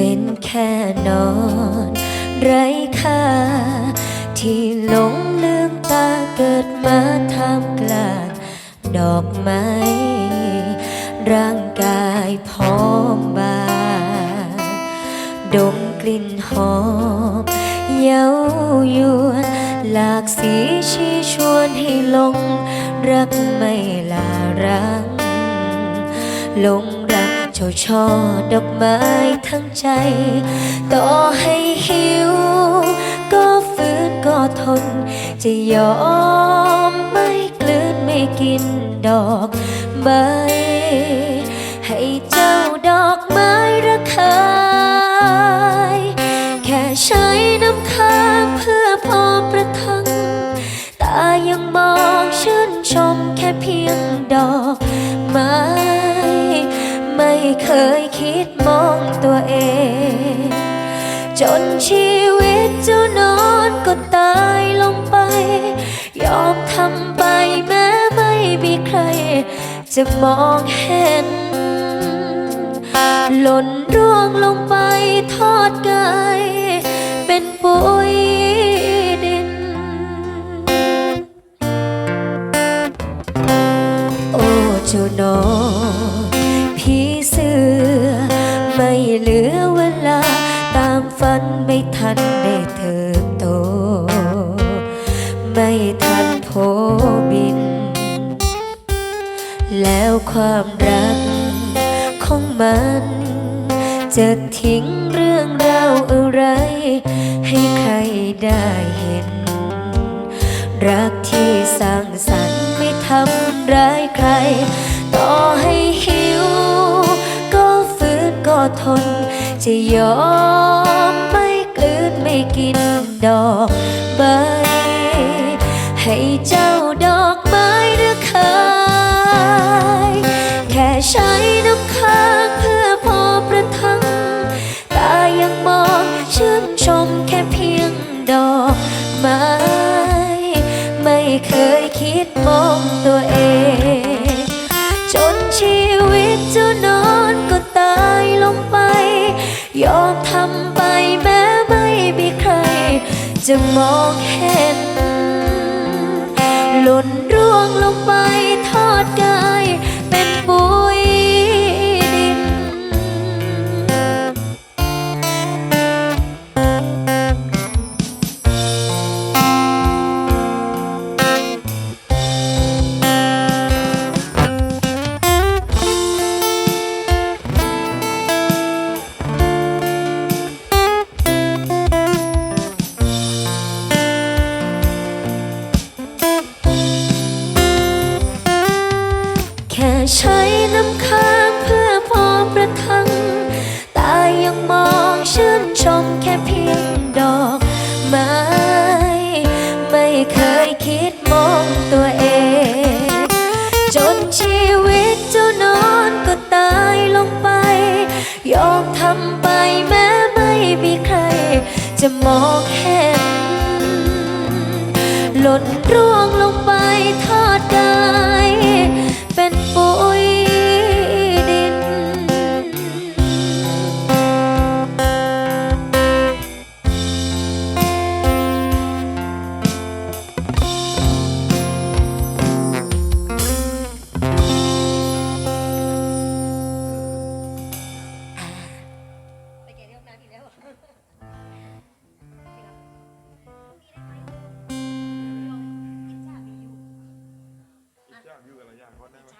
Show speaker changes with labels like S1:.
S1: เป็นแค่นอน ไร้ค่า ที่หลงลืมตาเกิดมาทำกลางดอกไม้ ร่างกายพร้อมบางดมกลิ่นหอมเย้ายวนหลากสีชี้ชวนให้หลง รักไม่ลารังหลง เจ้าช่อดอกไม้ทั้งใจ ต่อให้หิว ก็ฝืนก็ทน จะยอมไม่กลืนไม่กินดอกใบให้เจ้าดอกไม้ระคายแค่ใช้น้ำค้างเพื่อพอประทัง ตายังมองชื่นชมแค่เพียงดอกไม้ เคยคิดมองตัวเอง จนชีวิตเจ้านอนก็ตายลงไป ยอมทำไปแม้ไม่มีใคร จะมองเห็น หล่นร่วงลงไปทอดกายเป็นปุ๋ย เหลือเวลา ตามฝันไม่ทันได้เติบโต ไม่ทันโผบิน แล้วความรักของมัน จะทิ้งเรื่องราวอะไร ให้ใครได้เห็น รักที่สร้างสรรค์ไม่ทำร้ายใคร ต่อให้ ทน จะยอมไม่กลืนไม่กินดอกใบ ให้เจ้าดอกไม้ระคายแค่ใช้น้ำค้างเพื่อพอประทังตายังมองชื่นชมแค่เพียงดอกไม้ ไม่เคยคิดมองตัวเอง ยอมทำไปแม้ไม่มีใคร จะมองเห็น หล่นร่วงลงไป ใช้น้ำค้างเพื่อพอประทัง ตายังมองชื่นชมแค่เพียงดอกไม้ไม่เคยคิดมองตัวเอง จนชีวิตเจ้านอนก็ตายลงไป ยอมทำไปแม้ไม่มีใคร จะมองเห็น หล่นร่วงลง
S2: Juan, ¿no?